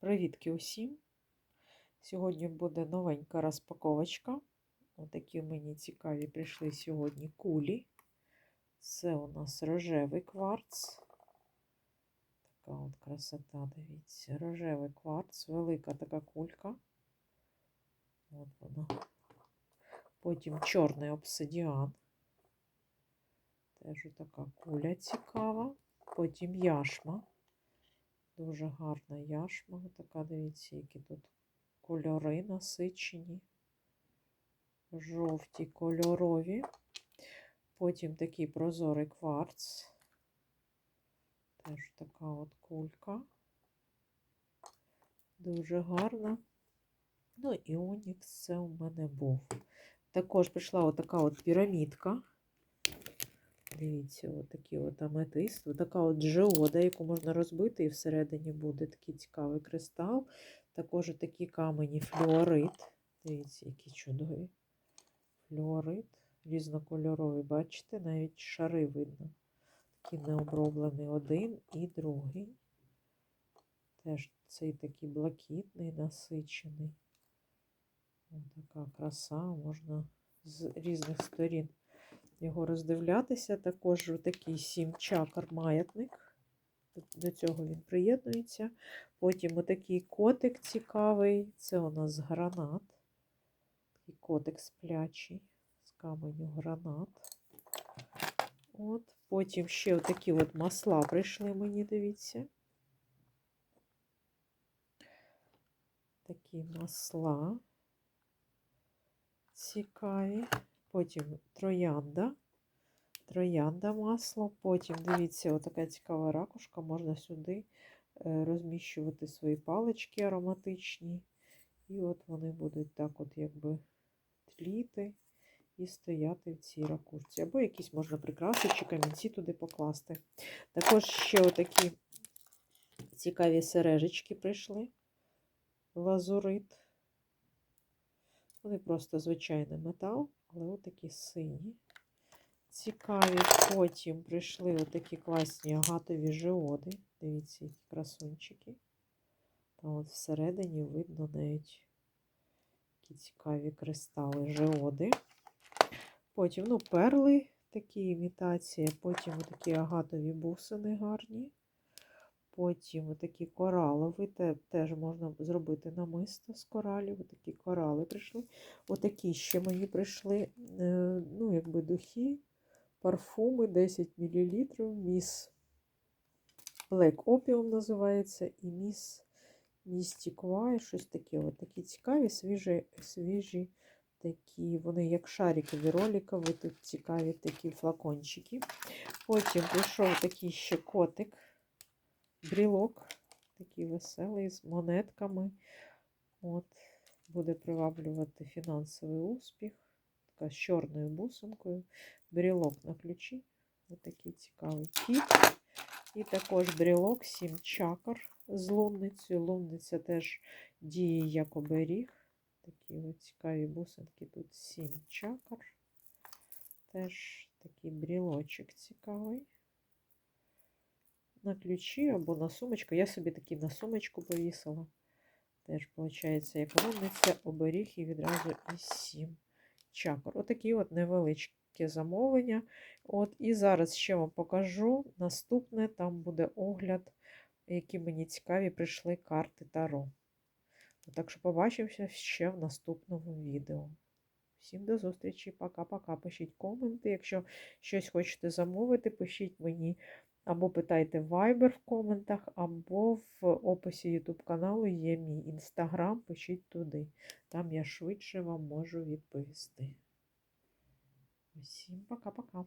Привітки усім! Сьогодні буде новенька розпаковочка. Отакі мені цікаві прийшли сьогодні кулі. Це у нас рожевий кварц. Така от красота, дивіться. Рожевий кварц, велика така кулька. От вона. Потім чорний обсидіан. Теж така куля цікава. Потім яшма. Дуже гарна яшма. Така, дивіться, які тут кольори насичені, жовті кольорові. Потім такий прозорий кварц. Теж така от кулька. Дуже гарна. Ну і Онікс це у мене був. Також прийшла отака от пірамідка. Дивіться, отакий от аметист. Така от джеода, яку можна розбити, і всередині буде такий цікавий кристал. Також такі камені флюорит. Дивіться, які чудові. Флюорит. Різнокольоровий, бачите, навіть шари видно. Такий необроблений один і другий. Теж цей такий блакитний, насичений. Ось така краса, можна з різних сторін його роздивлятися. Також такий сім чакр маятник. До цього він приєднується. Потім отакий котик цікавий. Це у нас гранат. Такий котик сплячий, з каменю гранат. От. Потім ще отакі от масла прийшли мені, дивіться. Такі масла цікаві. Потім троянда. Троянда масло. Потім, дивіться, отака цікава ракушка. Можна сюди е, розміщувати свої палички ароматичні. І от вони будуть так, от якби тліти і стояти в цій ракушці. Або якісь можна прикраси чи камінці туди покласти. Також ще отакі цікаві сережечки прийшли. Лазурит. Вони просто звичайний метал, але отакі сині. Цікаві. Потім прийшли отакі класні агатові жеоди. Дивіться, які красунчики. Та от всередині видно навіть такі цікаві кристали жеоди. Потім, ну, перли такі імітації, потім такі агатові бусини гарні. Потім такі коралові, те, теж можна зробити намисто з коралів. Такі корали прийшли. Отакі ще мені прийшли е, ну, якби духи, парфуми 10 мл. Міс Black Opium називається, і міс Mystic щось таке. От такі цікаві, свіжі, свіжі такі, вони як шарикові роликові, тут цікаві такі флакончики. Потім прийшов такий ще котик брілок, такий веселий, з монетками. От, Буде приваблювати фінансовий успіх. Така з чорною бусинкою. Брілок на ключі. Ось такий цікавий кіт. І також брілок 7 чакр з лунницею. Лунниця теж діє як оберіг. Такі ось цікаві бусинки. Тут 7 чакр. Теж такий брілочок цікавий на ключі або на сумочку. Я собі такі на сумочку повісила. Теж, виходить, лунниця, оберіг і відразу із 7 чакр. Отакі от невеличкі замовлення. От, І зараз ще вам покажу наступне, там буде огляд, які мені цікаві прийшли карти Таро. Так що побачимося ще в наступному відео. Всім до зустрічі, пока-пока. Пишіть коменти. Якщо щось хочете замовити, пишіть мені. Або питайте Viber в коментах, або в описі YouTube каналу є мій інстаграм, пишіть туди. Там я швидше вам можу відповісти. Усім пока-пока.